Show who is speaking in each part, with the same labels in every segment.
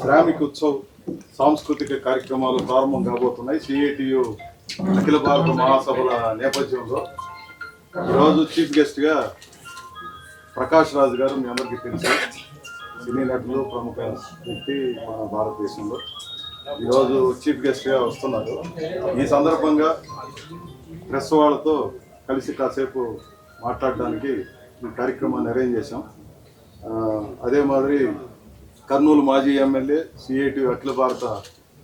Speaker 1: శ్రామిక్ ఉత్సవ్ సాంస్కృతిక కార్యక్రమాలు ప్రారంభం కాబోతున్నాయి. సిఐటియు అఖిల భారత మహాసభల నేపథ్యంలో. ఈరోజు చీఫ్ గెస్ట్గా ప్రకాష్ రాజు గారు మీ అందరికీ తెలుసు. సినీ నటులు ప్రముఖ వ్యక్తి మన భారతదేశంలో. ఈరోజు చీఫ్ గెస్ట్గా వస్తున్నారు. ఈ సందర్భంగా ప్రెస్ వాళ్ళతో కలిసి కాసేపు మాట్లాడడానికి ఈ కార్యక్రమాన్ని అరేంజ్ చేశాం. అదే మాదిరి కర్నూలు మాజీ ఎమ్మెల్యే సిఐటి అఖిల భారత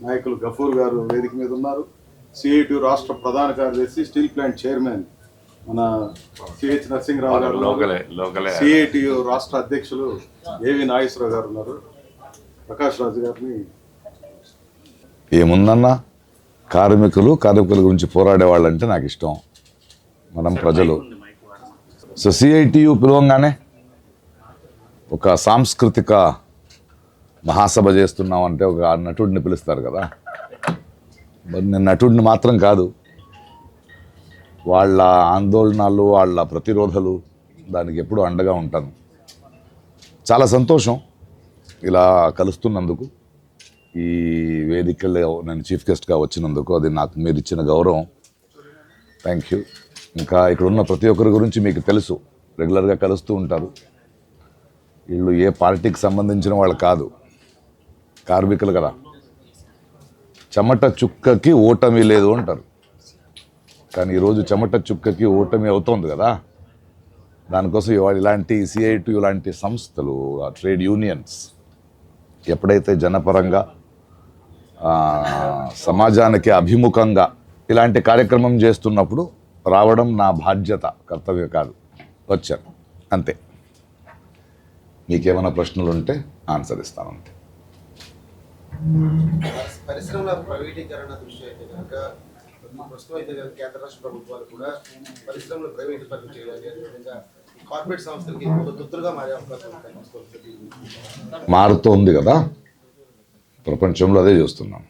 Speaker 1: నాయకులు గఫూర్ గారు వేదిక మీద ఉన్నారు. సిఐటి రాష్ట్ర ప్రధాన కార్యదర్శి స్టీల్ ప్లాంట్ చైర్మన్ మన సిహెచ్ నరసింహరావు గారు
Speaker 2: లోకలే లోకలే.
Speaker 1: సిఐటియు రాష్ట్ర అధ్యక్షులు ఏవి నాగేశ్వరరావు గారు ఉన్నారు. ప్రకాష్ రాజు గారిని
Speaker 2: ఏముందన్నా? కార్మికులు కార్మికుల గురించి పోరాడే వాళ్ళంటే నాకు ఇష్టం. మనం ప్రజలు. సో సిఐటియు పిలవంగానే ఒక సాంస్కృతిక మహాసభ చేస్తున్నాం అంటే ఒక నటుడిని పిలుస్తారు కదా. మరి నేను నటుడిని మాత్రం కాదు. వాళ్ళ ఆందోళనలు వాళ్ళ ప్రతిరోధలు దానికి ఎప్పుడూ అండగా ఉంటాను. చాలా సంతోషం ఇలా కలుస్తున్నందుకు. ఈ వేదికలో నేను చీఫ్ గెస్ట్గా వచ్చినందుకు అది నాకు మీరు ఇచ్చిన గౌరవం. థ్యాంక్ యూ ఇంకా ఇక్కడ ఉన్న ప్రతి ఒక్కరి గురించి మీకు తెలుసు. రెగ్యులర్గా కలుస్తూ ఉంటారు. వీళ్ళు ఏ పార్టీకి సంబంధించిన వాళ్ళు కాదు. కార్మికులు కదా. చెమట చుక్కకి ఓటమి లేదు అంటారు. కానీ ఈరోజు చెమట చుక్కకి ఓటమి అవుతోంది కదా. దానికోసం ఇవాళ ఇలాంటి సిఐటి ఇలాంటి సంస్థలు ఆ ట్రేడ్ యూనియన్స్ ఎప్పుడైతే జనపరంగా సమాజానికి అభిముఖంగా ఇలాంటి కార్యక్రమం చేస్తున్నప్పుడు రావడం నా బాధ్యత కర్తవ్యం కాదు. వచ్చాను. అంతే. మీకేమైనా ప్రశ్నలు ఉంటే ఆన్సర్ ఇస్తాను అంతే
Speaker 3: పరిశ్రమల ప్రైవేటీకరణ దృష్ట్యా అయితే కనుక ప్రస్తుతం అయితే కనుక కేంద్ర రాష్ట్ర ప్రభుత్వాలు కూడా పరిశ్రమలు ప్రైవేట్ చేయాలి. అదేవిధంగా కార్పొరేట్ సంస్థలకి ఎక్కువ తొత్తులుగా మారే అవకాశం
Speaker 2: మారుతోంది కదా. ప్రపంచంలో అదే చూస్తున్నాం.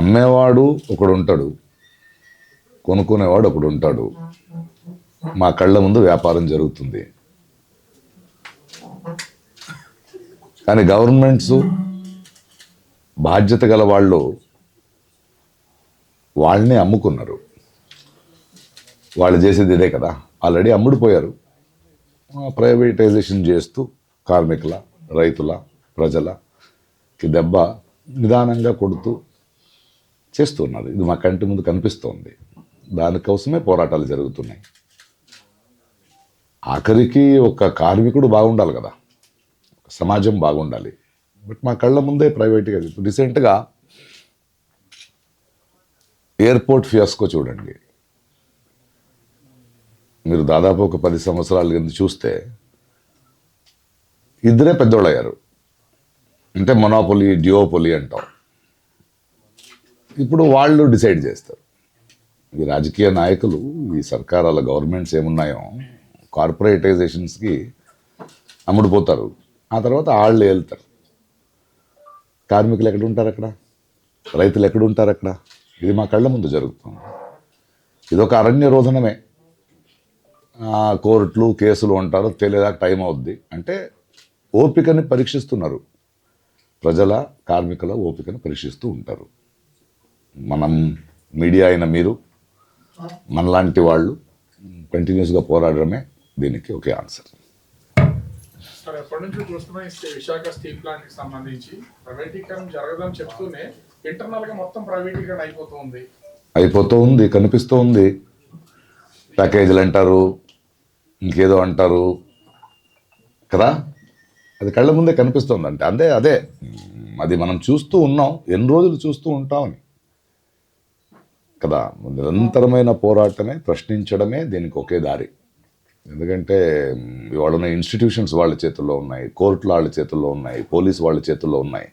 Speaker 2: అమ్మేవాడు ఒకడు ఉంటాడు కొనుక్కునేవాడు ఒకడు ఉంటాడు మా కళ్ళ ముందు వ్యాపారం జరుగుతుంది. కానీ గవర్నమెంట్స్ బాధ్యత గల వాళ్ళు వాళ్ళని అమ్ముకున్నారు. వాళ్ళు చేసేది ఇదే కదా. ఆల్రెడీ అమ్ముడుపోయారు. ప్రైవేటైజేషన్ చేస్తూ కార్మికుల రైతుల ప్రజలకి దెబ్బ నిదానంగా కొడుతూ చేస్తున్నారు. ఇది మా కంటి ముందు కనిపిస్తోంది. దానికోసమే పోరాటాలు జరుగుతున్నాయి. ఆఖరికి ఒక కార్మికుడు బాగుండాలి కదా. సమాజం బాగుండాలి. బట్ మా కళ్ళ ముందే ప్రైవేట్గా రీసెంట్గా ఎయిర్పోర్ట్ ఫియాస్కో చూడండి. మీరు దాదాపు ఒక పది సంవత్సరాల కింద చూస్తే ఇద్దరే పెద్దోళ్ళు అయ్యారు అంటే మొనాపొలి డియోపొలి అంటాం. ఇప్పుడు వాళ్ళు డిసైడ్ చేస్తారు. ఈ రాజకీయ నాయకులు ఈ సర్కారాల గవర్నమెంట్స్ ఏమున్నాయో కార్పొరేటైజేషన్స్కి అమ్ముడుపోతారు. ఆ తర్వాత వాళ్ళు వెళ్తారు. కార్మికులు ఎక్కడ ఉంటారు అక్కడ? రైతులు ఎక్కడ ఉంటారు అక్కడ? ఇది మా కళ్ళ ముందు జరుగుతుంది. ఇది ఒక అరణ్య రోధనమే కోర్టులు కేసులు అంటారు తెలియదాకా టైం అవుద్ది. అంటే ఓపికని పరీక్షిస్తున్నారు. ప్రజల కార్మికుల ఓపికను పరీక్షిస్తూ ఉంటారు. మనం మీడియా అయిన మీరు మనలాంటి వాళ్ళు కంటిన్యూస్గా పోరాడడమే దీనికి ఒకే ఆన్సర్.
Speaker 4: సార్ ఎప్పటి నుంచి చూస్తున్నాం విశాఖ స్టీల్ ప్లాంట్కి సంబంధించి? ప్రైవేటీకరణ జరగదని చెప్తూనే ఇంటర్నల్గా మొత్తం ప్రైవేటీకరణ అయిపోతుంది
Speaker 2: అయిపోతూ ఉంది కనిపిస్తూ ఉంది. ప్యాకేజీలు అంటారు ఇంకేదో అంటారు. కదా? అది కళ్ళ ముందే కనిపిస్తుంది అంటే అదే అదే. అది మనం చూస్తూ ఉన్నాం ఎన్ని రోజులు చూస్తూ ఉంటామని. కదా? నిరంతరమైన పోరాటమే ప్రశ్నించడమే దీనికి ఒకే దారి. ఎందుకంటే ఇవాళ ఉన్న ఇన్స్టిట్యూషన్స్ వాళ్ళ చేతుల్లో ఉన్నాయి కోర్టులు వాళ్ళ చేతుల్లో ఉన్నాయి పోలీస్ వాళ్ళ చేతుల్లో ఉన్నాయి.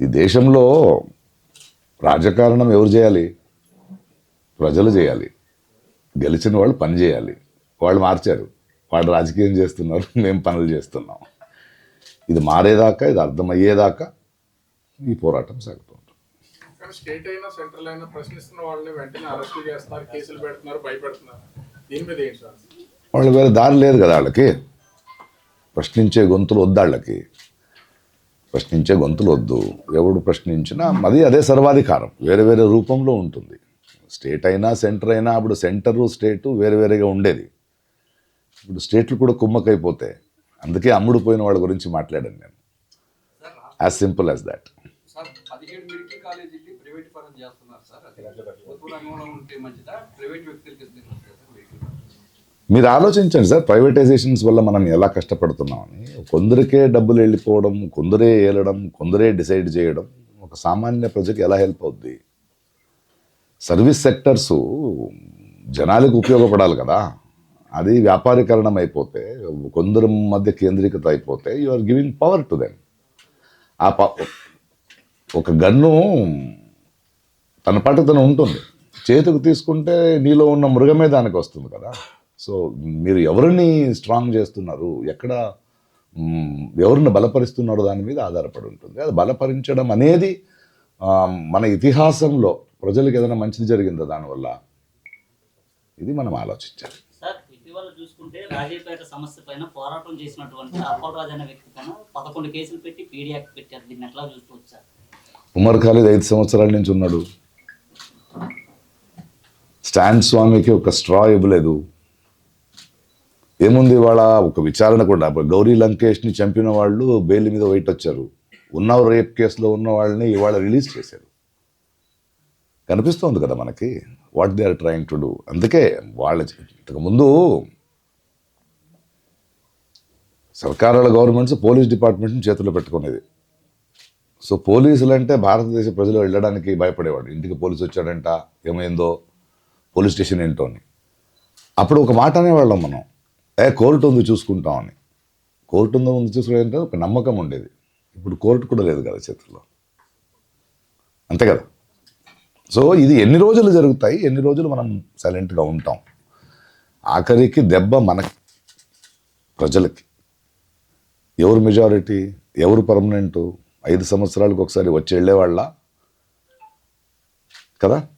Speaker 2: ఈ దేశంలో రాజకారణం ఎవరు చేయాలి? ప్రజలు చేయాలి. గెలిచిన వాళ్ళు పని చేయాలి. వాళ్ళు మార్చారు. వాళ్ళు రాజకీయం చేస్తున్నారు మేము పనులు చేస్తున్నాం. ఇది మారేదాకా ఇది అర్థమయ్యేదాకా ఈ పోరాటం సాగుతుంది.
Speaker 4: స్టేట్ అయినా సెంట్రల్ అయినా ప్రశ్నిస్తున్న వాళ్ళని వెంటనే అరెస్ట్ చేస్తున్నారు కేసులు పెడుతున్నారు భయపెడుతున్నారు.
Speaker 2: వాళ్ళు వేరే దారి లేదు కదా వాళ్ళకి. ప్రశ్నించే గొంతులు వద్దాళ్ళకి ప్రశ్నించే గొంతులు వద్దు. ఎవడు ప్రశ్నించినా అది అదే సర్వాధికారం. వేరే వేరే రూపంలో ఉంటుంది. స్టేట్ అయినా సెంటర్ అయినా అప్పుడు సెంటరు స్టేటు వేరే వేరేగా ఉండేది. ఇప్పుడు స్టేట్లు కూడా కుమ్మకైపోతే అందుకే అమ్ముడు పోయిన వాళ్ళ గురించి మాట్లాడాను నేను. As simple as that
Speaker 5: sir పదిహేడు మెడికల్ కాలేజీలు ప్రైవేట్ పరం చేస్తున్నారు సార్ అది. ప్రభుత్వ రంగంలో ఉంటే మంచిదా? ప్రైవేట్ వ్యక్తులకి ఇస్తే మంచిదా సార్ మెడికల్ కాలేజ్
Speaker 2: మీరు ఆలోచించండి సార్ ప్రైవేటైజేషన్స్ వల్ల మనం ఎలా కష్టపడుతున్నామని. కొందరికే డబ్బులు వెళ్ళిపోవడం కొందరే ఏలడం కొందరే డిసైడ్ చేయడం ఒక సామాన్య ప్రజకి ఎలా హెల్ప్ అవుద్ది? సర్వీస్ సెక్టర్స్ జనాలకు ఉపయోగపడాలి కదా. అది వ్యాపారీకరణం అయిపోతే కొందరి మధ్య కేంద్రీకృత అయిపోతే you are giving power to them ఆ ప ఒక గన్ను తన పాటు తను ఉంటుంది. చేతికి తీసుకుంటే నీలో ఉన్న మృగమే దానికి వస్తుంది కదా. సో మీరు ఎవరిని స్ట్రాంగ్ చేస్తున్నారు? ఎక్కడ ఎవరిని బలపరుస్తున్నారు? దాని మీద ఆధారపడి ఉంటుంది. అది బలపరించడం అనేది మన ఇతిహాసంలో ప్రజలకు ఏదైనా మంచిది జరిగిందా దానివల్ల ఇది మనం ఆలోచించాలి.
Speaker 6: ఇటీవల చూసుకుంటే రాజేపేట సమస్య పైన పోరాటం చేసినటువంటి అప్పలరాజు అనే వ్యక్తి పైన పదకొండు కేసులు పెట్టి పీడీ యాక్ట్ పెట్టారు. దీన్ని ఎట్లా చూసుకోవచ్చు సార్?
Speaker 2: ఉమర్ ఖాళీద్ ఐదు సంవత్సరాల నుంచి ఉన్నాడు. స్టాన్ స్వామికి ఒక స్ట్రా ఇవ్వలేదు. ఏముంది వాళ్ళ ఒక విచారణ కూడా. గౌరీ లంకేష్ని చంపిన వాళ్ళు బెయిల్ మీద వెయిట్ వచ్చారు. ఉన్న రేప్ కేసులో ఉన్న వాళ్ళని ఇవాళ రిలీజ్ చేశారు. కనిపిస్తోంది కదా మనకి. What they are trying to do అందుకే వాళ్ళ ఇంతకుముందు సర్కారాల గవర్నమెంట్స్ పోలీస్ డిపార్ట్మెంట్ని చేతిలో పెట్టుకునేది. సో పోలీసులు అంటే భారతదేశ ప్రజలు వెళ్ళడానికి భయపడేవాడు ఇంటికి పోలీసు వచ్చాడంట ఏమైందో పోలీస్ స్టేషన్ ఏంటో అని. అప్పుడు ఒక మాట అనేవాళ్ళం మనం. ఏ కోర్టు ఉంది చూసుకుంటామని కోర్టు ఉందో ఉంది అంటే ఒక నమ్మకం ఉండేది. ఇప్పుడు కోర్టు కూడా లేదు కదా చేతుల్లో అంతే కదా? సో ఇది ఎన్ని రోజులు జరుగుతాయి? ఎన్ని రోజులు మనం సైలెంట్గా ఉంటాం? ఆఖరికి దెబ్బ మనకి ప్రజలకి. ఎవరు మెజారిటీ? ఎవరు పర్మనెంటు? ఐదు సంవత్సరాలకు ఒకసారి వచ్చి వెళ్ళేవాళ్ళ? కదా?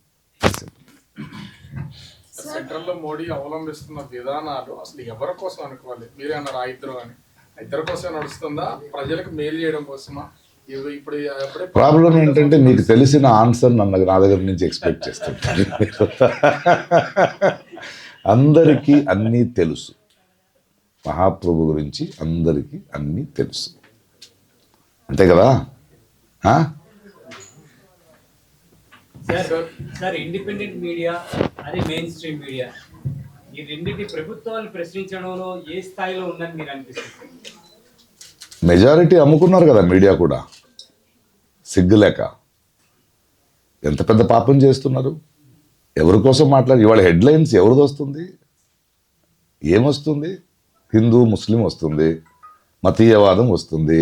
Speaker 4: సెంట్రల్లో మోడీ అవలంబిస్తున్న విధానాలు అసలు ఎవరి కోసం అనుకోవాలి? మీరే అన్నారు ఆ ఇద్దరు అని. ఇద్దరు కోసం నడుస్తుందా? ప్రజలకు మేలు చేయడం కోసమా? ఇప్పుడు
Speaker 2: ప్రాబ్లం ఏంటంటే మీకు తెలిసిన ఆన్సర్ నన్ను నా దగ్గర నుంచి ఎక్స్పెక్ట్ చేస్తుంటారు. అందరికీ అన్నీ తెలుసు. మహాప్రభు గురించి అందరికీ అన్నీ తెలుసు. అంతే కదా? ఆ?
Speaker 7: సార్ సార్ ఇండిపెండెంట్ మీడియా అదే మెయిన్ స్ట్రీమ్ మీడియా ఈ రెండింటి ప్రభుత్వాలు ప్రశ్నించడంలో ఏ స్థాయిలో ఉందని మీరు అనిపిస్తుంది?
Speaker 2: మెజారిటీ అమ్ముకున్నారు కదా మీడియా కూడా. సిగ్గులేక ఎంత పెద్ద పాపం చేస్తున్నారు? ఎవరి కోసం మాట్లాడి ఇవాళ హెడ్లైన్స్ ఎవరిది వస్తుంది? ఏమొస్తుంది? హిందూ ముస్లిం వస్తుంది. మతీయవాదం వస్తుంది.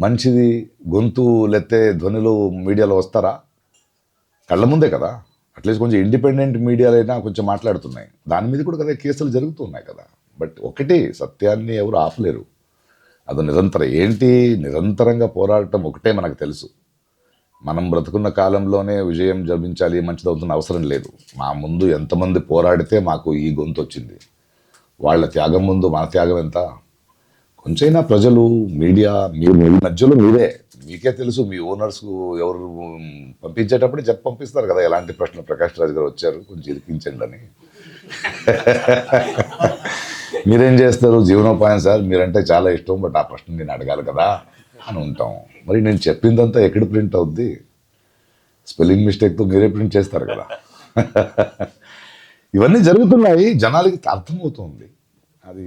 Speaker 2: మంచిది గొంతు లెత్తే ధ్వనులు మీడియాలో వస్తారా? కళ్ళ ముందే కదా. అట్లీస్ట్ కొంచెం ఇండిపెండెంట్ మీడియాలైనా కొంచెం మాట్లాడుతున్నాయి. దాని మీద కూడా కదా కేసులు జరుగుతున్నాయి కదా. బట్ ఒకటి సత్యాన్ని ఎవరు ఆపలేరు. అది నిరంతరం. ఏంటి? నిరంతరంగా పోరాడటం ఒకటే మనకు తెలుసు. మనం బ్రతుకున్న కాలంలోనే విజయం జపించాలి మంచిది అవుతున్న అవసరం లేదు. మా ముందు ఎంతమంది పోరాడితే మాకు ఈ గొంతు వచ్చింది వాళ్ళ త్యాగం ముందు మన త్యాగం ఎంత? కొంచెమైనా ప్రజలు మీడియా మీరు మీ మధ్యలో మీరే. మీకే తెలుసు మీ ఓనర్స్ ఎవరు పంపించేటప్పుడు చెప్పి పంపిస్తారు కదా ఎలాంటి ప్రశ్న ప్రకాష్ రాజు గారు వచ్చారు కొంచెం ఇరికించండి అని. మీరేం చేస్తారు? జీవనోపాయం సార్ మీరంటే చాలా ఇష్టం బట్ ఆ ప్రశ్న నేను అడగాలి కదా అని ఉంటాం. మరి నేను చెప్పిందంతా ఎక్కడ ప్రింట్ అవుద్ది? స్పెల్లింగ్ మిస్టేక్తో మీరే ప్రింట్ చేస్తారు కదా. ఇవన్నీ జరుగుతున్నాయి జనాలకి అర్థమవుతుంది. అది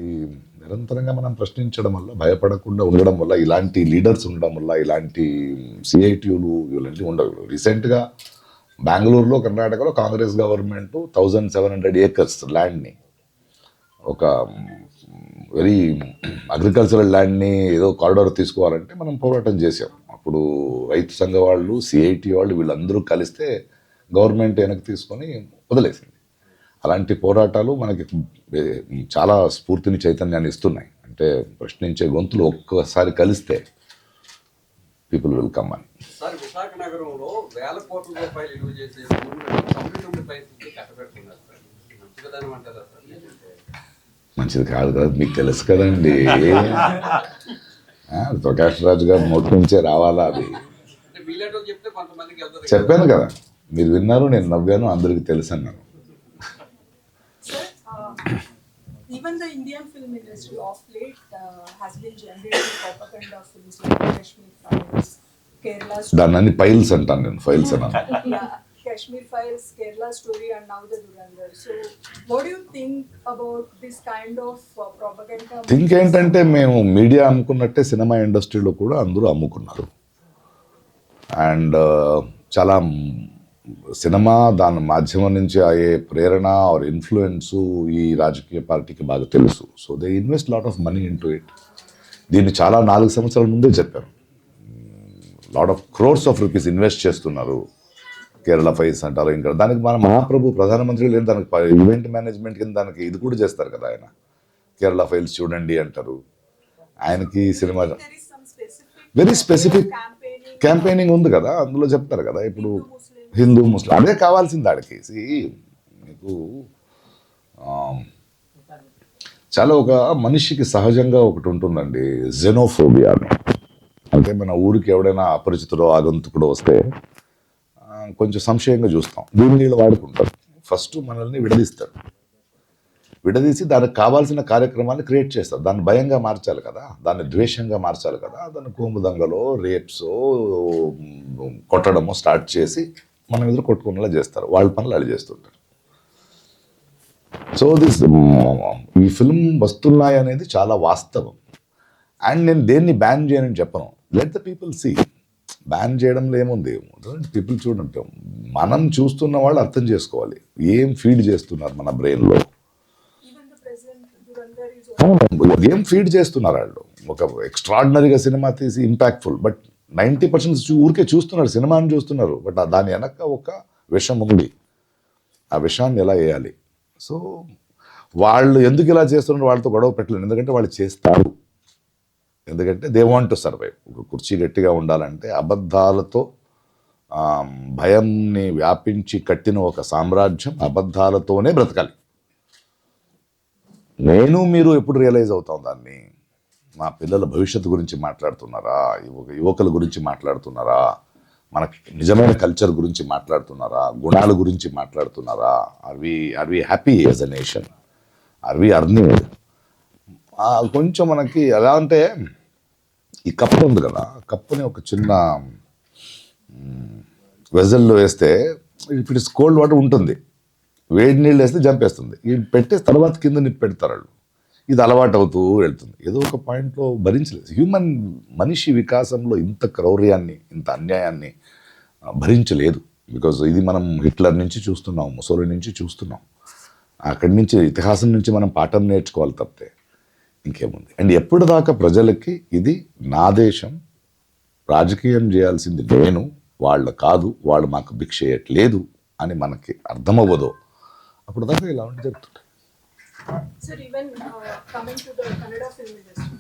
Speaker 2: నిరంతరంగా మనం ప్రశ్నించడం వల్ల భయపడకుండా ఉండడం వల్ల ఇలాంటి లీడర్స్ ఉండడం వల్ల ఇలాంటి సిఐటియులు ఇలాంటివి ఉండవు. రీసెంట్గా బెంగళూరులో కర్ణాటకలో Congress government thousand seven hundred acres ల్యాండ్ని ఒక వెరీ అగ్రికల్చరల్ ల్యాండ్ని ఏదో కారిడార్ తీసుకోవాలంటే మనం పోరాటం చేసాం అప్పుడు రైతు సంఘ వాళ్ళు సిఐటి వాళ్ళు వీళ్ళందరూ కలిస్తే గవర్నమెంట్ వెనక్కి తీసుకొని వదిలేసింది. అలాంటి పోరాటాలు మనకి చాలా స్ఫూర్తిని చైతన్యాన్ని ఇస్తున్నాయి. అంటే ప్రశ్నించే గొంతులు ఒక్కసారి కలిస్తే పీపుల్ విల్ కమ్ అని
Speaker 5: సార్ విశాఖ నగరంలో వేల కోట్ల రూపాయలు చేసే
Speaker 2: మంచిది కాదు కదా మీకు తెలుసు కదండి. ప్రకాష్ రాజు గారు నోటి నుంచే రావాలా అది? చెప్పాను కదా మీరు విన్నారు నేను నవ్వాను అందరికి తెలుసు అన్నాను
Speaker 8: uh, even the Indian film industry of late uh, has been generating propaganda films like Kashmir Files, Kerala Story.
Speaker 2: దాన్ని ఫైల్స్ అంటాను నేను ఫైల్స్ అన్నాను
Speaker 8: yeah, Kashmir Files, Kerala Story, and now the Durandar. So, what do you think about this kind of uh, propaganda?
Speaker 2: Think ఏంటంటే మేము media అమ్ముకున్నట్టే cinema ఇండస్ట్రీలో కూడా అందరూ అమ్ముకున్నారు అండ్ చాలా సినిమా దాని మాధ్యమం నుంచి అయ్యే ప్రేరణ ఆర్ ఇన్ఫ్లుయెన్స్ ఈ రాజకీయ పార్టీకి బాగా తెలుసు so they invest lot of money into it దీన్ని చాలా నాలుగు సంవత్సరాల ముందే చెప్పాను lot of crores of rupees invest చేస్తున్నారు కేరళ ఫైల్స్ అంటారు ఇంకా దానికి మన మహాప్రభు ప్రధానమంత్రి లేదు దానికి ఈవెంట్ మేనేజ్మెంట్ కింద దానికి ఇది కూడా చేస్తారు కదా ఆయన కేరళ ఫైల్స్ చూడండి అంటారు ఆయనకి సినిమా. Very specific. క్యాంపెయినింగ్ ఉంది కదా అందులో చెప్తారు కదా ఇప్పుడు. హిందూ ముస్లిం అదే కావాల్సింది ఆడికి. మీకు చాలా ఒక మనిషికి సహజంగా ఒకటి ఉంటుందండి జెనోఫోబియా అని. అంటే మన ఊరికి ఎవడైనా అపరిచితుడో ఆగంతుకుడో వస్తే కొంచెం సంశయంగా చూస్తాం. దీన్ని వీళ్ళు వాడుకుంటారు. ఫస్ట్ మనల్ని విడదీస్తారు. విడదీసి దానికి కావాల్సిన కార్యక్రమాన్ని క్రియేట్ చేస్తారు. దాన్ని భయంగా మార్చాలి కదా దాన్ని ద్వేషంగా మార్చాలి కదా దాన్ని కోముదంగలో రేప్స్ కొట్టడమో స్టార్ట్ చేసి మనం ఎదురు కొట్టుకునేలా చేస్తారు. వాళ్ళ పనులు వాళ్ళు చేస్తుంటారు. సో దిస్ ఈ ఫిల్మ్ వస్తున్నాయి అనేది చాలా వాస్తవం. అండ్ నేను దేన్ని బ్యాన్ చేయనని చెప్పను. Let the people see ban చేయడంలో ఏముంది? పీపుల్ చూడండి మనం చూస్తున్న వాళ్ళు అర్థం చేసుకోవాలి. ఏం ఫీడ్ చేస్తున్నారు మన బ్రెయిన్లో. గేమ్ ఫీడ్ చేస్తున్నారు వాళ్ళు? ఒక ఎక్స్ట్రాడినరీగా సినిమా తీసి ఇంపాక్ట్ఫుల్ బట్ నైంటీ పర్సెంట్ ఊరికే చూస్తున్నారు సినిమాని చూస్తున్నారు బట్ దాని వెనక ఒక విషం ఉంది. ఆ విషయాన్ని ఎలా వేయాలి? సో వాళ్ళు ఎందుకు ఇలా చేస్తున్నారు వాళ్ళతో గొడవ పెట్టలేదు ఎందుకంటే వాళ్ళు చేస్తారు. ఎందుకంటే దే వాంట్ టు సర్వైవ్ ఒక కుర్చీ గట్టిగా ఉండాలంటే అబద్ధాలతో భయంని వ్యాపించి కట్టిన ఒక సామ్రాజ్యం అబద్ధాలతోనే బ్రతకాలి. నేను మీరు ఎప్పుడు రియలైజ్ అవుతాం దాన్ని? మా పిల్లల భవిష్యత్తు గురించి మాట్లాడుతున్నారా? యువకుల గురించి మాట్లాడుతున్నారా? మన నిజమైన కల్చర్ గురించి మాట్లాడుతున్నారా? గుణాల గురించి మాట్లాడుతున్నారా? Are we are we happy as a nation are we earning కొంచెం మనకి ఎలా అంటే ఈ కప్పు ఉంది కదా కప్పుని ఒక చిన్న వెజల్లో వేస్తే ఇప్పుడు ఇట్స్ కోల్డ్ వాటర్ ఉంటుంది. వేడి నీళ్ళు వేస్తే జంపేస్తుంది. ఈ పెట్టేసి తర్వాత కింద నిప్పు పెడతారు వాళ్ళు. ఇది అలవాటు అవుతూ వెళ్తుంది. ఏదో ఒక పాయింట్లో భరించలేదు. హ్యూమన్ మనిషి వికాసంలో ఇంత క్రౌర్యాన్ని ఇంత అన్యాయాన్ని భరించలేదు. బికాజ్ ఇది మనం హిట్లర్ నుంచి చూస్తున్నాం ముసోలి నుంచి చూస్తున్నాం. అక్కడి నుంచి ఇతిహాసం నుంచి మనం పాఠం నేర్చుకోవాలి తప్పితే ఇంకేముంది? అండ్ ఎప్పటిదాకా ప్రజలకి ఇది నా దేశం రాజకీయం చేయాల్సింది నేను వాళ్ళ కాదు వాళ్ళు మాకు భిక్ష చేయట్లేదు అని మనకి అర్థమవ్వదో అప్పుడు దాకా ఇలా ఉండి జరుగుతుంటాయి.
Speaker 8: Sir, even uh, coming to the Kannada film industry,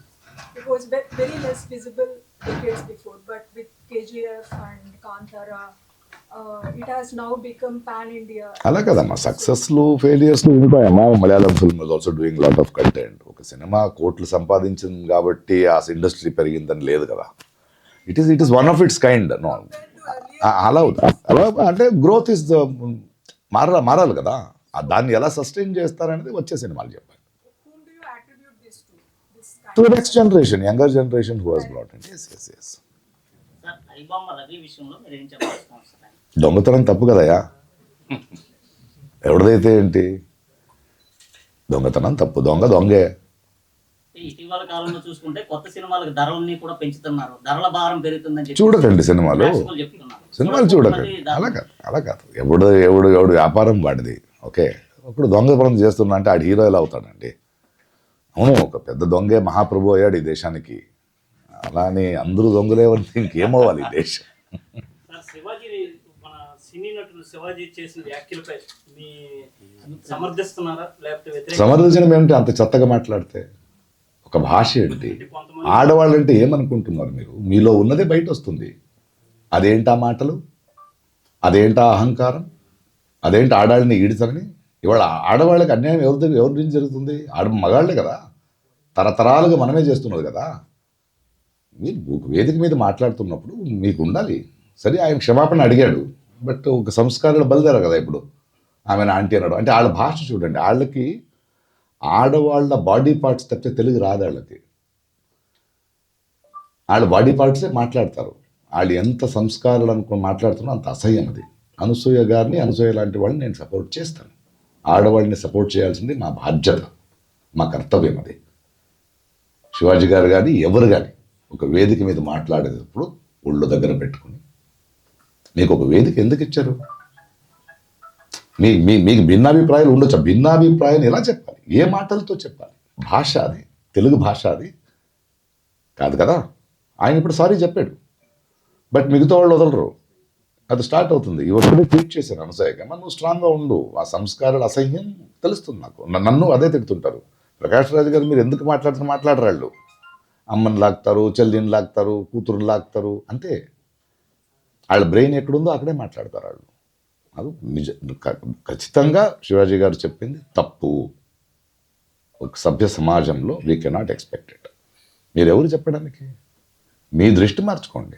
Speaker 8: it was ve- very less visible decades before, but with KGF and Kantara, uh, it has now become pan-India.
Speaker 2: అలా కదమ్మా సక్సెస్లు ఫెయిలియర్స్లు ఉంటాయమ్మా Malayalam film also doing lot of content ఒక cinema కోట్లు సంపాదించింది కాబట్టి ఆ industry పెరిగిందని లేదు కదా. It is it is one of its kind అలా అలా అంటే గ్రోత్ ఇస్ మారాలి మారాలి కదా. దాన్ని ఎలా సస్టైన్ చేస్తారనేది వచ్చే సినిమాలు చెప్పాలి. To next generation younger generation who has brought yes yes yes. దొంగతనం తప్పు కదయా ఎవరిదైతే ఏంటి? దొంగతనం తప్పు దొంగ దొంగే.
Speaker 6: ఇటీవల కాలంలో చూసుకుంటే కొత్త సినిమాలకు కూడా పెంచుతున్నారు. ధరల భారం పెరుగుతుందని
Speaker 2: చూడకండి సినిమాలు. సినిమాలు చూడకండి. అలా కాదు అలా కాదు. ఎవడు ఎవడు ఎవడు వ్యాపారం వాడిది. ఓకే. ఇప్పుడు దొంగ పనులు చేస్తున్నా అంటే ఆడు హీరో ఎలా అవుతాడండి. అవును ఒక పెద్ద దొంగే మహాప్రభు అయ్యాడు ఈ దేశానికి. అలా అని అందరూ దొంగలే అంటే ఇంకేమవ్వాలి ఈ దేశం? సమర్థించడం ఏమిటి? అంత చెత్తగా మాట్లాడితే. ఒక భాష ఏంటి? ఆడవాళ్ళంటే ఏమనుకుంటున్నారు మీరు? మీలో ఉన్నదే బయట వస్తుంది అదేంటా మాటలు? అదేంటా అహంకారం? అదేంటి ఆడాళ్ళని ఈడితరని ఇవాళ ఆడవాళ్ళకి అన్యాయం ఎవరి దగ్గర ఎవరి నుంచి జరుగుతుంది? ఆడ మగాళ్ళే కదా. తరతరాలుగా మనమే చేస్తున్నది కదా. మీరు వేదిక మీద మాట్లాడుతున్నప్పుడు మీకు ఉండాలి సరే ఆయన క్షమాపణ అడిగాడు. బట్ ఒక సంస్కారాలు బలిదారు కదా ఇప్పుడు. ఆమె ఆంటీ అన్నాడు. అంటే వాళ్ళ భాష చూడండి. వాళ్ళకి ఆడవాళ్ళ బాడీ పార్ట్స్ తప్పితే తెలుగు రాదు వాళ్ళకి వాళ్ళ బాడీ పార్ట్సే మాట్లాడతారు. వాళ్ళు ఎంత సంస్కారాలు అనుకుని మాట్లాడుతున్నా అంత అసహ్యం అది. అనసూయ గారిని అనసూయ లాంటి వాళ్ళని నేను సపోర్ట్ చేస్తాను. ఆడవాళ్ళని సపోర్ట్ చేయాల్సింది మా బాధ్యత మా కర్తవ్యం అది. శివాజీ గారు కానీ ఎవరు కానీ ఒక వేదిక మీద మాట్లాడేటప్పుడు ఒళ్ళు దగ్గర పెట్టుకుని మీకు ఒక వేదిక ఎందుకు ఇచ్చారు? మీ మీ మీకు భిన్నాభిప్రాయాలు ఉండొచ్చు? భిన్నాభిప్రాయాన్ని ఎలా చెప్పాలి? ఏ మాటలతో చెప్పాలి? భాష అది తెలుగు భాష అది. కాదు కదా? ఆయన ఇప్పుడు సారీ చెప్పాడు. బట్ మిగతా వాళ్ళు వదలరు. అది స్టార్ట్ అవుతుంది. ఇవన్నీ ట్వీట్ చేశాను అనసూయగా అమ్మ నువ్వు స్ట్రాంగ్గా ఉండు. ఆ సంస్కారాలు అసహ్యం తెలుస్తుంది నాకు. నన్ను అదే తిడుతుంటారు. ప్రకాష్ రాజు గారు మీరు ఎందుకు మాట్లాడుతున్న మాట్లాడరాళ్ళు అమ్మని లాగుతారు చెల్లిని లాగుతారు కూతురుని లాగుతారు అంతే. వాళ్ళ బ్రెయిన్ ఎక్కడుందో అక్కడే మాట్లాడతారు వాళ్ళు. అది నిజ ఖచ్చితంగా శివాజీ గారు చెప్పింది తప్పు. ఒక సభ్య సమాజంలో వీ కెనాట్ ఎక్స్పెక్టెడ్ మీరెవరు మీరు ఎవరు చెప్పడానికి? మీ దృష్టి మార్చుకోండి.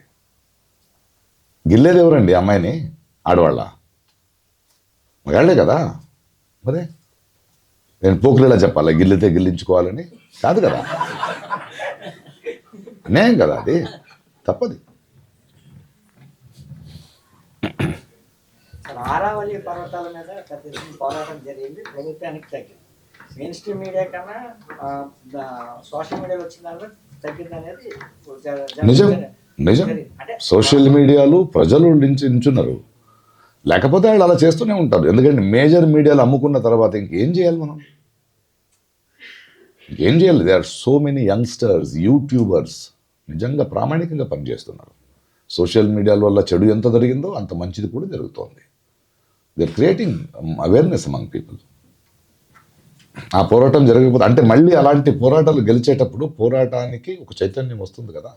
Speaker 2: గిల్లేది ఎవరండి అమ్మాయిని? ఆడవాళ్ళ? మగాళ్ళే కదా? మరే? నేను పోకులేలా చెప్పాలా? గిల్లితే గిల్లించుకోవాలని? కాదు కదా? అన్యాయం కదా అది? తప్పది.
Speaker 9: ఆరావళి పర్వతాల మీద పోరాటం జరిగింది ప్రభుత్వానికి తగ్గింది. మెయిన్ స్ట్రీమ్ మీడియా కన్నా సోషల్ మీడియాలో వచ్చిన దాంట్లో తగ్గింది అనేది
Speaker 2: నిజం. నిజం. సోషల్ మీడియాలో ప్రజలు నించి నించున్నారు. లేకపోతే వాళ్ళు అలా చేస్తూనే ఉంటారు. ఎందుకంటే మేజర్ మీడియాలు అమ్ముకున్న తర్వాత ఇంకేం చేయాలి మనం? ఇంకేం చేయాలి? They are so many youngsters YouTubers నిజంగా ప్రామాణికంగా పనిచేస్తున్నారు. సోషల్ మీడియాల వల్ల చెడు ఎంత జరిగిందో అంత మంచిది కూడా జరుగుతోంది. They are creating awareness among people ఆ పోరాటం జరగకపోతే అంటే మళ్ళీ అలాంటి పోరాటాలు గెలిచేటప్పుడు పోరాటానికి ఒక చైతన్యం వస్తుంది కదా.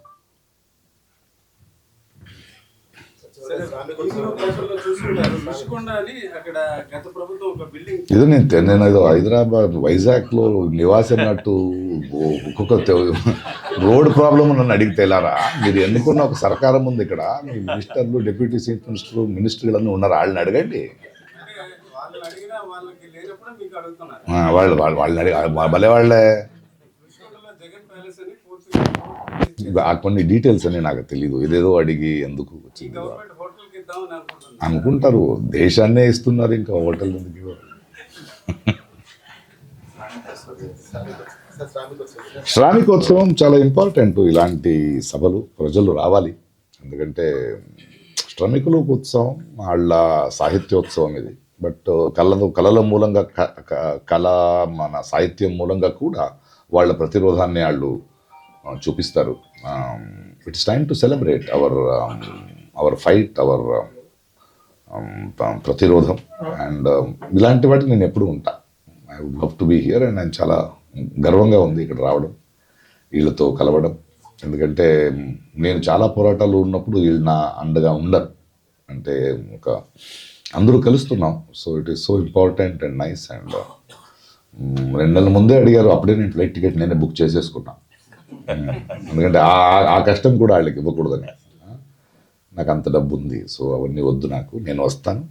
Speaker 5: చూసుకుండా అని అక్కడ గత ప్రభుత్వం ఒక బిల్డింగ్
Speaker 2: ఇది నేను నేను ఏదో హైదరాబాద్ వైజాగ్లో నివాసం అన్నట్టు ఒక్కొక్క రోడ్ ప్రాబ్లం నన్ను అడిగితే ఎలారా? మీరు ఎన్నుకున్న ఒక సర్కారం ఉంది ఇక్కడ. మీ మినిస్టర్లు డిప్యూటీ చీఫ్ మినిస్టర్ మినిస్టర్లు ఉన్నారు? వాళ్ళని అడగండి.
Speaker 5: వాళ్ళు అడిగినా వాళ్ళకి లేనప్పుడు మీకు అడుగుతున్నారు.
Speaker 2: ఆ, వాళ్ళు వాళ్ళు వాళ్ళని అడిగి భలే వాళ్ళే. కొన్ని డీటెయిల్స్ అని నాకు తెలియదు ఇదేదో అడిగి ఎందుకు వచ్చింది? అనుకుంటారు. దేశాన్నే ఇస్తున్నారు ఇంకా హోటల్ ఎందుకు శ్రామికోత్సవం చాలా ఇంపార్టెంట్ ఇలాంటి సభలు. ప్రజలు రావాలి. ఎందుకంటే శ్రమికుల ఉత్సవం వాళ్ళ సాహిత్యోత్సవం ఇది. బట్ కళలు కళల మూలంగా క- క- కళ మన సాహిత్యం మూలంగా కూడా వాళ్ళ ప్రతిరోధాన్ని వాళ్ళు చూపిస్తారు. It's time to celebrate our our fight our ప్రతిరోధం. And um, ఇలాంటి వాటికి నేను ఎప్పుడు ఉంటా. I would love to be here and నేను చాలా గర్వంగా ఉంది ఇక్కడ రావడం వీళ్ళతో కలవడం. ఎందుకంటే నేను చాలా పోరాటాలు ఉన్నప్పుడు వీళ్ళు నా అండగా ఉండరు. అంటే ఒక అందరూ కలుస్తున్నాం. So it is so important and nice and రెండు నెలల ముందే అడిగారు అప్పుడే నేను ఫ్లైట్ టికెట్ నేనే బుక్ చేసేసుకున్నాను ఎందుకంటే ఆ ఆ- ఆ కష్టం కూడా వాళ్ళకి ఇవ్వకూడదని. నాకు అంత డబ్బు ఉంది సో అవన్నీ వద్దు నాకు నేను వస్తాను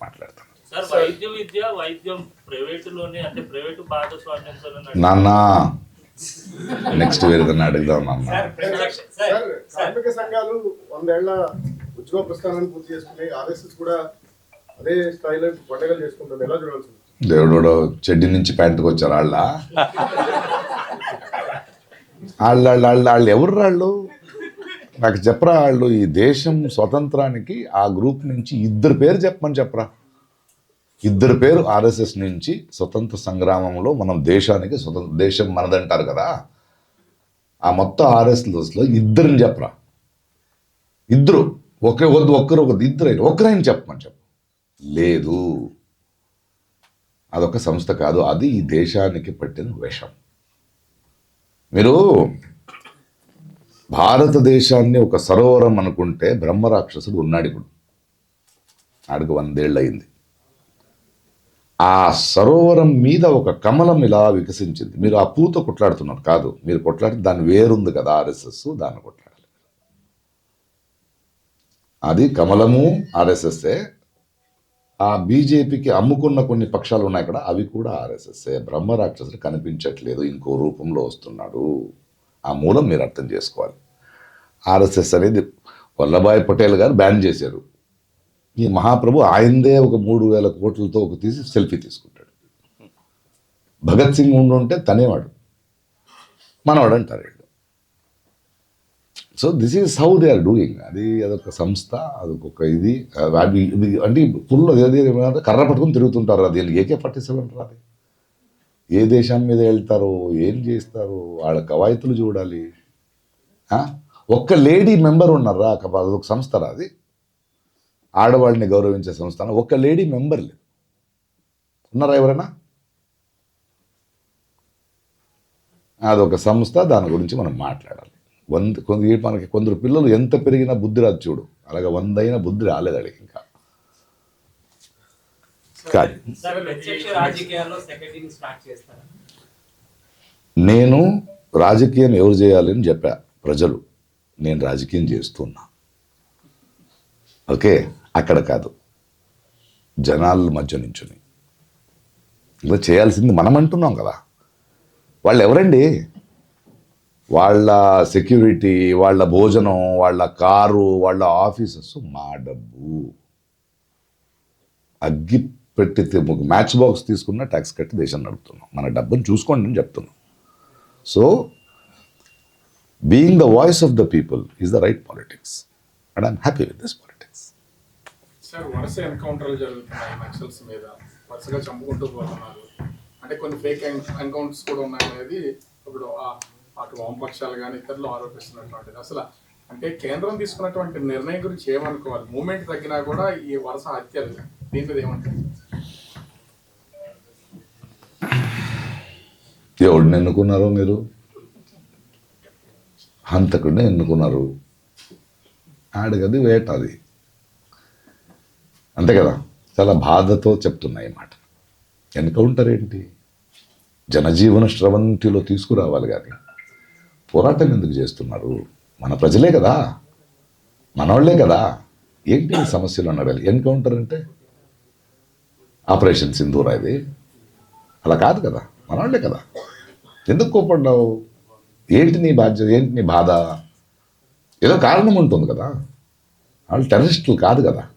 Speaker 2: మాట్లాడతాను.
Speaker 10: సార్ వైద్య విద్య వైద్యం ప్రైవేటులోనే అంటే ప్రైవేటు భాగస్వామ్యంతో
Speaker 2: నాన్న నెక్స్ట్ వేరేదన్నా అడుగుదాం నాన్న.
Speaker 3: సార్ కార్మిక సంఘాలు వందేళ్ళ ఉద్యోగ ప్రస్థానాన్ని పూర్తి చేసుకుని ఆర్ఎస్ఎస్ కూడా అదే స్థాయిలో పండుగలు చేసుకుంటుంది. ఎలా చూడాల్సి ఉంది?
Speaker 2: దేవుడు చెడ్డి నుంచి ప్యాంటుకు వచ్చారు వాళ్ళ వాళ్ళ వాళ్ళ వాళ్ళ వాళ్ళు ఎవరు వాళ్ళు నాకు చెప్పరా వాళ్ళు ఈ దేశం స్వతంత్రానికి ఆ గ్రూప్ నుంచి ఇద్దరు పేరు చెప్పమని చెప్పరా? ఇద్దరు పేరు ఆర్ఎస్ఎస్ నుంచి స్వతంత్ర సంగ్రామంలో మనం దేశానికి స్వతంత్ర దేశం మనదంటారు కదా? ఆ మొత్తం ఆర్ఎస్ఎస్లో ఇద్దరిని చెప్పరా? ఇద్దరు ఒకే వద్దు ఒక్కరు ఒక ఇద్దరైనా ఒక్కరైనా చెప్పమని చెప్పు. లేదు. అదొక సంస్థ కాదు అది ఈ దేశానికి పట్టిన విషం. మీరు భారతదేశాన్ని ఒక సరోవరం అనుకుంటే బ్రహ్మరాక్షసుడు ఉన్నాడు ఇప్పుడు. ఆడికి వందేళ్ళు అయింది ఆ సరోవరం మీద ఒక కమలం ఇలా వికసించింది. మీరు ఆ పూత కొట్లాడుతున్నారు. కాదు మీరు కొట్లాడితే దాని వేరుంది కదా ఆర్ఎస్ఎస్ దాన్ని కొట్లాడాలి. అది కమలము ఆర్ఎస్ఎస్ఏ. ఆ బీజేపీకి అమ్ముకున్న కొన్ని పక్షాలు ఉన్నాయి ఇక్కడ అవి కూడా ఆర్ఎస్ఎస్ఏ. బ్రహ్మ రాక్షసుడు కనిపించట్లేదు ఇంకో రూపంలో వస్తున్నాడు. ఆ మూలం మీరు అర్థం చేసుకోవాలి. ఆర్ఎస్ఎస్ అనేది వల్లభాయ్ పటేల్ గారు బ్యాన్ చేశారు. ఈ మహాప్రభు ఆయనదే ఒక మూడు వేల కోట్లతో ఒక తీసి సెల్ఫీ తీసుకుంటాడు. భగత్ సింగ్ ఉండుంటే తనేవాడు. మనవాడు అంటారు వీళ్ళు. So this is how they are doing. అది అదొక సంస్థ అదొక ఇది. ఇది అంటే ఫుల్ అదే కర్ర పట్టుకుని తిరుగుతుంటారు. అది ఏకే ఫార్టీ సెవెన్ అది ఏ దేశం మీద వెళ్తారో ఏం చేస్తారు వాళ్ళ కవాయితులు చూడాలి. ఒక్క లేడీ మెంబర్ ఉన్నారా ఒక- అదొక సంస్థ రా అది. ఆడవాళ్ళని గౌరవించే సంస్థ ఒక్క లేడీ మెంబర్ లేదు. ఉన్నారా ఎవరైనా? అదొక సంస్థ దాని గురించి మనం మాట్లాడాలి. వంద కొంత మనకి కొందరు పిల్లలు ఎంత పెరిగినా బుద్ధి రాదు చూడు. అలాగే వంద అయినా బుద్ధి రాలేదు అడిగి ఇంకా. కాదు. నేను రాజకీయం ఎవరు చేయాలని చెప్పా. ప్రజలు. నేను రాజకీయం చేస్తున్నా. ఓకే? అక్కడ కాదు. జనాల మధ్య నుంచుని. ఇలా చేయాల్సింది మనం అంటున్నాం కదా. వాళ్ళు ఎవరండి? వాళ్ళ సెక్యూరిటీ వాళ్ళ భోజనం వాళ్ళ కారు వాళ్ళ ఆఫీసెస్ మా డబ్బు. అగ్గి పెట్టి మ్యాచ్ బాక్స్ తీసుకున్న ట్యాక్స్ కట్టి దేశం నడుపుతున్నాం. మన డబ్బును చూసుకోండి అని చెప్తున్నాం. So being the voice of the people is the right politics and I'm happy with this politics
Speaker 4: sir వరుస ఎన్కౌంటర్లు జరుగుతున్నాయి నక్సల్స్ మీద. వరుసగా చంపుకుంటూ పోతున్నారు. అంటే కొన్ని ఫేక్ ఎన్కౌంటర్స్ కూడా ఉన్నాయనేది ఇప్పుడు ఆ- అటు వామపక్షాలు కానీ ఇతరులు ఆరోపిస్తున్నటువంటిది. అసలు అంటే కేంద్రం తీసుకున్నటువంటి నిర్ణయం గురించి ఏమనుకోవాలి? మూమెంట్ తగ్గినా కూడా ఈ వరుస హత్యలు. దీని మీద ఏమంటారు?
Speaker 2: ఎవడిని ఎన్నుకున్నారో మీరు? హంతకుడిని ఎన్నుకున్నారు. ఆడగది వేట అది. అంతే కదా? చాలా బాధతో చెప్తున్నాయి మాట. ఎన్కౌంటర్ ఏంటి జనజీవన స్రవంతిలో తీసుకురావాలి కానీ. పోరాటం ఎందుకు చేస్తున్నారు? మన ప్రజలే కదా? మనవాళ్ళే కదా? ఏంటి సమస్యలు అని అడగాలి ఎన్కౌంటర్ అంటే ఆపరేషన్ సింధూరా ఇది? అలా కాదు కదా? మనవాళ్ళే కదా? ఎందుకు కోపడ్డావు ఏంటి నీ బాధ్యత? ఏంటి నీ బాధ? ఏదో కారణం ఉంటుంది కదా. వాళ్ళు టెర్రరిస్టులు కాదు కదా.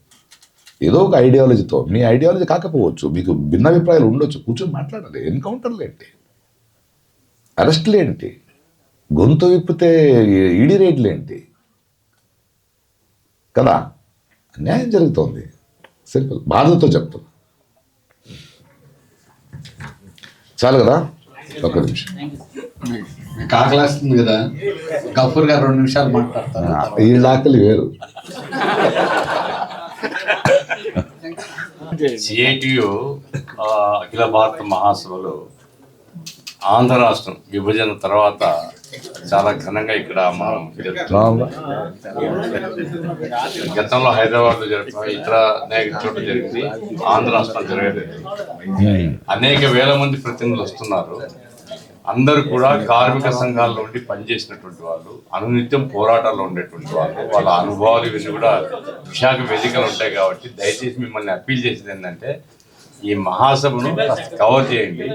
Speaker 2: ఏదో ఒక ఐడియాలజీతో మీ ఐడియాలజీ కాకపోవచ్చు మీకు భిన్నాభిప్రాయాలు ఉండొచ్చు కూర్చొని మాట్లాడాలి ఎన్కౌంటర్లు ఏంటి? అరెస్టులు ఏంటి? గొంతు విప్పితే ఈడీ రేట్లు ఏంటి? కదా. అన్యాయం జరుగుతోంది. సింపుల్. బాధతో చెప్తున్నా. చాలు కదా. ఒక నిమిషం
Speaker 11: ఆకలేస్తుంది కదా. గఫూర్ గారు రెండు నిమిషాలు మాట్లాడతారు.
Speaker 2: ఈ వేరు.
Speaker 12: సిఐటియు అఖిల భారత మహాసభలు ఆంధ్ర రాష్ట్రం విభజన తర్వాత చాలా ఘనంగా ఇక్కడ మనం. గతంలో హైదరాబాద్లో జరుగుతున్నాం ఇతర అనేక చోట్ల జరిగింది ఆంధ్ర రాష్ట్రం జరగలేదు. అనేక వేల మంది ప్రతినిధులు వస్తున్నారు. అందరూ కూడా కార్మిక సంఘాల నుండి పనిచేసినటువంటి వాళ్ళు అనునిత్యం పోరాటాల్లో ఉండేటువంటి వాళ్ళు వాళ్ళ అనుభవాలు ఇవన్నీ కూడా విశాఖ వేదికలు ఉంటాయి కాబట్టి దయచేసి మిమ్మల్ని అప్పీల్ చేసేది ఏంటంటే ఈ మహాసభను కవర్ చేయండి.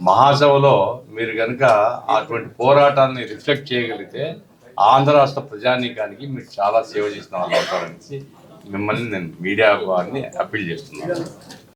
Speaker 12: మహాసభలో మీరు కనుక అటువంటి పోరాటాన్ని రిఫ్లెక్ట్ చేయగలిగితే ఆంధ్ర రాష్ట్ర ప్రజానీకానికి మీరు చాలా సేవ చేసిన వాళ్ళు అవుతారనేసి మిమ్మల్ని నేను మీడియా వారిని అప్పీల్ చేస్తున్నాను.